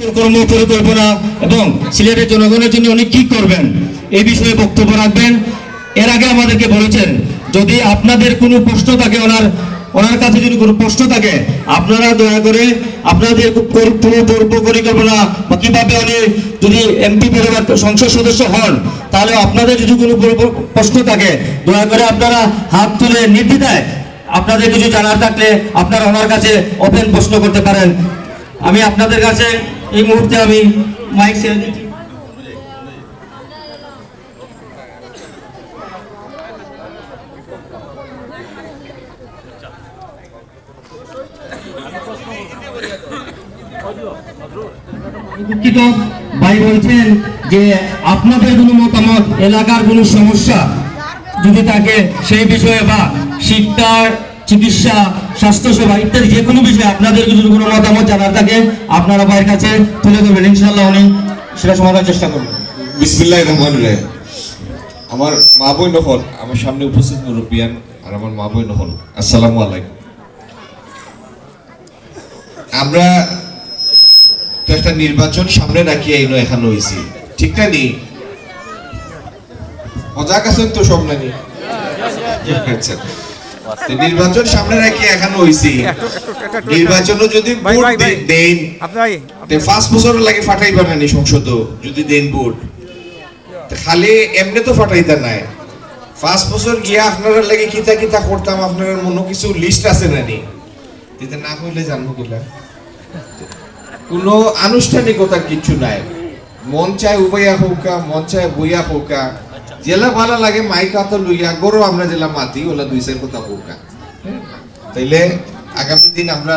কর্ম পরিকল্পনা এবং সিলেটের জনগণের জন্য উনি কি করবেন? এই বিষয়ে বক্তব্য রাখবেন। এর আগে আমাদেরকে বলেছেন, যদি আপনাদের কোনো প্রশ্ন থাকে, ওনার ওনার কাছে যদি কোনো প্রশ্ন থাকে, আপনারা দয়া করে আপনাদের কোনো পূর্ব পরিকল্পনা বা কীভাবে উনি যদি এমপি পরিবার সংসদ সদস্য হন, তাহলে আপনাদের যদি কোনো প্রশ্ন থাকে, দয়া করে আপনারা হাত তুলে নির্দ্বিধায় আপনাদের কিছু জানার থাকলে আপনারা ওনার কাছে ওপেন প্রশ্ন করতে পারেন। আমি আপনাদের কাছে এই মুহূর্তে আমি মাইক ছেড়ে দিচ্ছি। দুঃখিত, ভাই বলছেন যে আপনাদের কোনো মতামত, এলাকার কোনো সমস্যা, যদি থাকে সেই বিষয়ে বা শিক্ষা চিকিৎসা, স্বাস্থ্যসেবা ইত্যাদি যে কোনো বিষয়ে আপনাদের যদি কোনো মতামত জানার থাকে, আপনারা ভাইয়ের কাছে তুলে ধরবেন। ইনশাল্লাহ উনি সেটা সমাধানের চেষ্টা করবেন। বিসমিল্লাহ রহমান রহিম। আমার মা বই নহল আমার সামনে উপস্থিত মুরব্বিয়ান আর আমার মা বই নহল আসসালামু আলাইকুম। আমরা তো একটা নির্বাচন সামনে রাখি, এই নয়, এখানে হয়েছি ঠিক না নি? মজা আছেন তো সব নানি? আচ্ছা। নির্বাচন সামনে রাখি এখানে হয়েছি নির্বাচনও যদি ভোট দেন আপনি পাঁচ বছর লাগে ফাটাইবা নানি সংসদ যদি দেন ভোট। খালি এমনি তো ফাটাইতা নাই। পাঁচ বছর গিয়া আপনারা লাগে কিতা কিতা করতাম আপনার মনে কিছু লিস্ট আছে নানি দিতে না হইলে জানব কিলা। কোনো আনুষ্ঠানিকতা কিছু নাই। মন চায় উবাইয়া হৌকা মন চায় বইয়া হৌকা। জেলা ভালো লাগে, মাইক তো লইয়া গরু আমরা জেলা মাতি, ওলা দুই সাইড কথা হৌকা তাইলে আগামী দিন আমরা